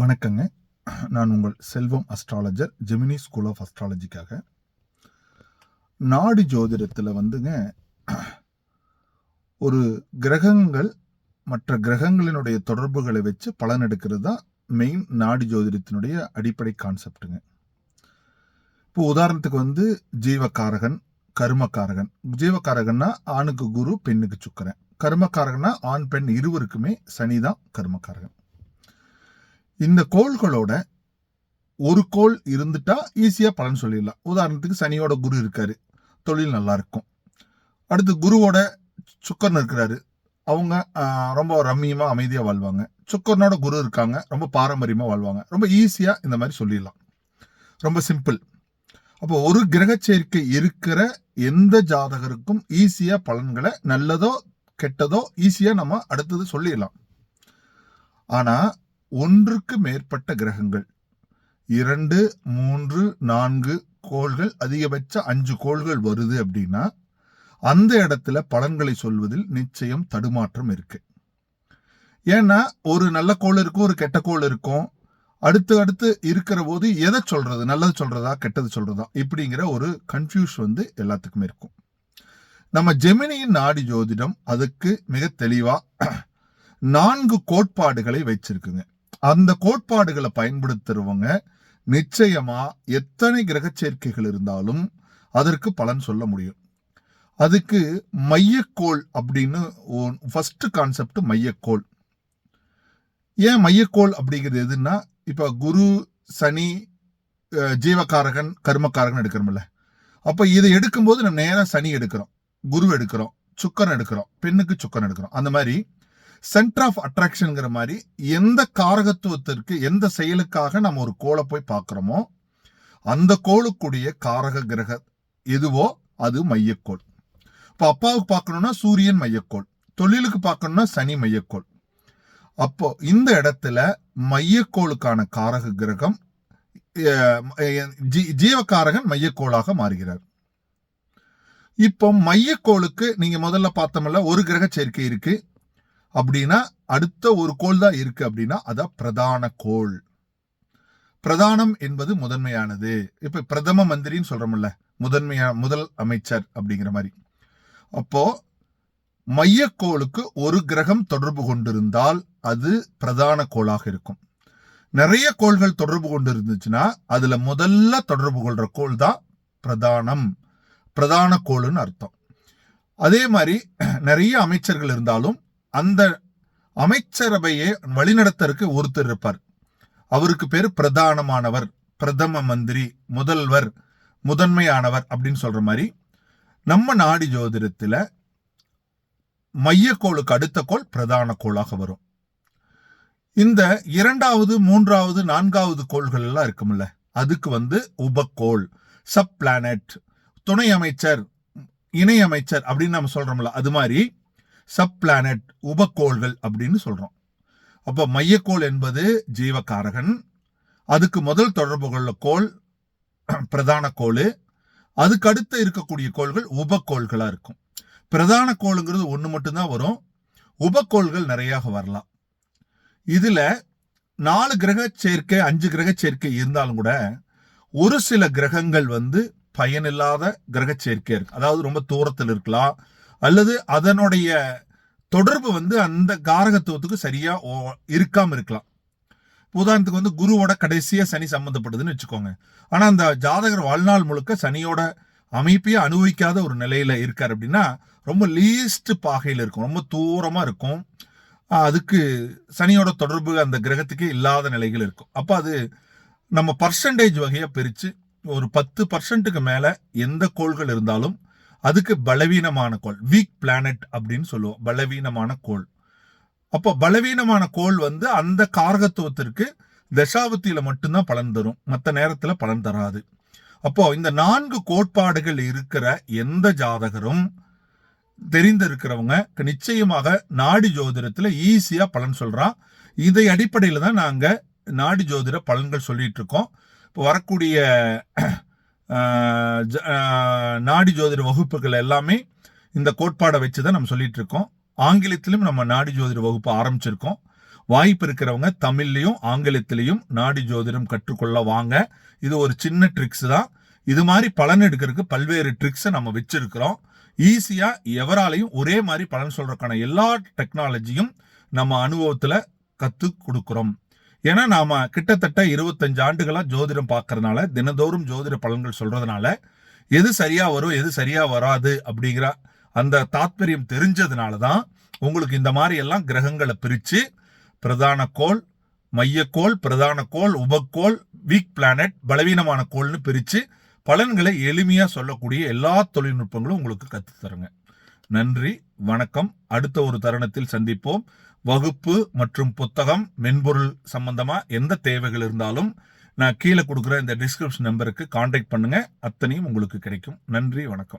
வணக்கங்க. நான் உங்கள் Selvam astrologer Gemini school of அஸ்ட்ராலஜிக்காக நாடி ஜோதிடத்தில் வந்துங்க ஒரு கிரகங்கள் மற்ற கிரகங்களினுடைய தொடர்புகளை வச்சு பலன் எடுக்கிறது தான் மெயின் நாடி ஜோதிடத்தினுடைய அடிப்படை கான்செப்ட்டுங்க இப்போ உதாரணத்துக்கு வந்து ஜீவகாரகன் கருமக்காரகன். ஜீவகாரகன்னா ஆணுக்கு குரு பெண்ணுக்கு சுக்கரன். கருமக்காரகன்னா ஆண் பெண் இருவருக்குமே சனி தான் கர்மகாரகன் இந்த கோள்களோட ஒரு கோள் இருந்துட்டா ஈஸியாக பலன் சொல்லிடலாம். உதாரணத்துக்கு சனியோட குரு இருக்காரு. தொழில் நல்லா இருக்கும். அடுத்து குருவோட சுக்கரன் இருக்கிறாரு. அவங்க ரொம்ப ரம்மியமாக அமைதியாக வாழ்வாங்க. சுக்கரனோட குரு இருக்காங்க. ரொம்ப பாரம்பரியமாக வாழ்வாங்க. ரொம்ப ஈஸியாக இந்த மாதிரி சொல்லிடலாம். ரொம்ப சிம்பிள் அப்போ ஒரு கிரக சேர்க்கை இருக்கிற எந்த ஜாதகருக்கும் ஈஸியாக பலன்களை நல்லதோ கெட்டதோ ஈஸியாக நம்ம அடுத்தது சொல்லிடலாம். ஆனால் ஒன்றுக்கு மேற்பட்ட கிரகங்கள். இரண்டு மூன்று நான்கு கோள்கள் அதிகபட்ச அஞ்சு கோள்கள் வருது அப்படின்னா அந்த இடத்துல பலன்களை சொல்வதில் நிச்சயம் தடுமாற்றம் இருக்கு. ஏன்னா ஒரு நல்ல கோள் இருக்கும் ஒரு கெட்ட கோள் இருக்கும். அடுத்து அடுத்து இருக்கிற போது எதை சொல்றது? நல்லது சொல்றதா கெட்டது சொல்றதா? இப்படிங்கிற ஒரு கன்ஃபியூஸ் வந்து எல்லாத்துக்குமே இருக்கும். நம்ம ஜெமினியின் நாடி ஜோதிடம் அதுக்கு மிக தெளிவா நான்கு கோட்பாடுகளை வச்சிருக்குங்க. அந்த கோட்பாடுகளை பயன்படுத்துறவங்க நிச்சயமா எத்தனை கிரக சேர்க்கைகள் இருந்தாலும் அதற்கு பலன் சொல்ல முடியும். அதுக்கு மையக்கோள் அப்படின்னு ஃபர்ஸ்ட் கான்செப்ட் மையக்கோள். ஏன் மையக்கோள் அப்படிங்கிறது எதுன்னா இப்போ குரு சனி ஜீவகாரகன் கர்மக்காரகன் எடுக்கிறோம்ல. அப்போ இதை எடுக்கும்போது நம்ம நேராக சனி எடுக்கிறோம் குரு எடுக்கிறோம் சுக்கரன் எடுக்கிறோம் பெண்ணுக்கு சுக்கரன் எடுக்கிறோம். அந்த மாதிரி சென்டர் ஆஃப் அட்ராக்ஷனுங்கிற மாதிரி எந்த காரகத்துவத்திற்கு எந்த செயலுக்காக நம்ம ஒரு கோளை போய் பார்க்குறோமோ அந்த கோளுக்குடைய காரக கிரக எதுவோ அது மையக்கோள். இப்போ அப்பாவுக்கு பார்க்கணுன்னா சூரியன் மையக்கோள் தொழிலுக்கு பார்க்கணுன்னா சனி மையக்கோள். அப்போ இந்த இடத்துல மையக்கோளுக்கான காரக கிரகம் அஹ், ஜீ- ஜீவகாரகன் மையக்கோளாக மாறுகிறார். இப்போ மையக்கோளுக்கு நீங்கள் முதல்ல பார்த்தோம்ல ஒரு கிரக சேர்க்கை இருக்கு. அப்படின்னா அடுத்த ஒரு கோள் தான் இருக்கு அப்படின்னா அதான் பிரதான கோள். பிரதானம் என்பது முதன்மையானது. இப்ப பிரதம மந்திரின்னு சொல்றோம்ல முதன்மையா முதல் அமைச்சர் அப்படிங்கிற மாதிரி. அப்போ மையக்கோளுக்கு ஒரு கிரகம் தொடர்பு கொண்டிருந்தால் அது பிரதான கோளாக இருக்கும். நிறைய கோள்கள் தொடர்பு கொண்டு இருந்துச்சுன்னா அதுல முதல்ல தொடர்பு கொள்ற கோள் தான் பிரதானம். பிரதான கோள்னு அர்த்தம். அதே மாதிரி நிறைய அமைச்சர்கள் இருந்தாலும் அந்த அமைச்சரவையை வழிநடத்தருக்கு ஒருத்தர் இருப்பார். அவருக்கு பேர் பிரதானமானவர் பிரதம மந்திரி முதல்வர் முதன்மையானவர் அப்படின்னு சொல்ற மாதிரி நம்ம நாடி ஜோதிடத்துல மையக்கோளுக்கு அடுத்த கோள் பிரதான கோளாக வரும். இந்த இரண்டாவது மூன்றாவது நான்காவது கோள்கள் எல்லாம் இருக்கும்ல அதுக்கு வந்து உபக்கோள் சப் பிளானட் துணை அமைச்சர் இணை அமைச்சர் அப்படின்னு நம்ம சொல்றோம்ல அது மாதிரி சப் பிளானட் உபக்கோள்கள் அப்படின்னு சொல்கிறோம் அப்போ மையக்கோள் என்பது ஜீவகாரகன் அதுக்கு முதல் தொடர்பு கொள்ள கோள் பிரதான கோள் அதுக்கு அடுத்து இருக்கக்கூடிய கோள்கள் உபக்கோள்களாக இருக்கும். பிரதான கோளுங்கிறது ஒன்று மட்டும்தான் வரும் உபக்கோள்கள் நிறையாக வரலாம். இதில் நாலு கிரக சேர்க்கை அஞ்சு கிரக சேர்க்கை இருந்தாலும் கூட ஒரு சில கிரகங்கள் வந்து பயனில்லாத கிரக சேர்க்கை இருக்கு அதாவது ரொம்ப தூரத்தில் இருக்கலாம் அல்லது அதனுடைய தொடர்பு வந்து அந்த காரகத்துவத்துக்கு சரியா ஓ- இருக்காம இருக்கலாம். உதாரணத்துக்கு வந்து குருவோட கடைசியா சனி சம்மந்தப்படுதுன்னு வச்சுக்கோங்க. ஆனா அந்த ஜாதகர் வாழ்நாள் முழுக்க சனியோட அமைப்பையே அனுபவிக்காத ஒரு நிலையில இருக்கார் அப்படின்னா ரொம்ப லீஸ்ட் பாகையில் இருக்கும். ரொம்ப தூரமா இருக்கும். அதுக்கு சனியோட தொடர்பு அந்த கிரகத்துக்கு இல்லாத நிலைகள் இருக்கும். அப்ப அது நம்ம பர்சன்டேஜ் வகையாக பிரிச்சு ஒரு பத்து பர்சன்ட்டுக்கு மேல எந்த கோள்கள் இருந்தாலும் அதுக்கு பலவீனமான கோள் வீக் பிளானட் அப்படின்னு சொல்லுவோம் பலவீனமான கோள். அப்போ பலவீனமான கோள் வந்து அந்த காரகத்துவத்திற்கு தசாபத்தியில் மட்டும்தான் பலன் தரும் மற்ற நேரத்தில் பலன் தராது. அப்போ இந்த நான்கு கோட்பாடுகள் இருக்கிற எந்த ஜாதகரும் தெரிந்திருக்கிறவங்க நிச்சயமாக நாடி ஜோதிடத்தில் ஈஸியாக பலன் சொல்கிறான் இதை அடிப்படையில் தான் நாங்கள் நாடி ஜோதிட பலன்கள் சொல்லிட்டு இருக்கோம். இப்போ வரக்கூடிய நாடி ஜோதிட வகுப்புகள் எல்லாமே இந்த கோட்பாடை வச்சு தான் நம்ம சொல்லிட்டு இருக்கோம் ஆங்கிலத்திலும் நம்ம நாடி ஜோதிட வகுப்பு ஆரம்பிச்சிருக்கோம். வாய்ப்பு இருக்கிறவங்க தமிழ்லையும் ஆங்கிலத்திலையும் நாடி ஜோதிடம் கற்றுக்கொள்ள வாங்க. இது ஒரு சின்ன ட்ரிக்ஸ் தான். இது மாதிரி பலன் எடுக்கிறதுக்கு பல்வேறு ட்ரிக்ஸை நம்ம வச்சிருக்கிறோம். ஈஸியாக எவராலையும் ஒரே மாதிரி பலன் சொல்கிறதுக்கான எல்லா டெக்னாலஜியும் நம்ம அனுபவத்தில் கற்றுக் கொடுக்குறோம். ஏன்னா நாம கிட்டத்தட்ட இருபத்தஞ்சு ஆண்டுகளா ஜோதிடம் பார்க்கறதுனால தினந்தோறும் ஜோதிட பலன்கள் சொல்றதுனால எது சரியா வரும் எது சரியா வராது அப்படிங்கிற அந்த தாத்பரியம் தெரிஞ்சதுனால தான் உங்களுக்கு இந்த மாதிரி எல்லாம் கிரகங்களை பிரிச்சு பிரதான கோள் மையக்கோள் பிரதான கோள் உபக்கோள் வீக் பிளானட் பலவீனமான கோள்னு பிரிச்சு பலன்களை எளிமையா சொல்லக்கூடிய எல்லா தொழில்நுட்பங்களும் உங்களுக்கு கத்து தருங்க நன்றி வணக்கம். அடுத்த ஒரு தருணத்தில் சந்திப்போம். வகுப்பு மற்றும் புத்தகம் மென்பொருள் சம்பந்தமா எந்த தேவைகள் இருந்தாலும் நான் கீழே கொடுக்குற இந்த டிஸ்கிரிப்ஷன் நம்பருக்கு காண்டாக்ட் பண்ணுங்க. அத்தனையும் உங்களுக்கு கிடைக்கும். நன்றி வணக்கம்.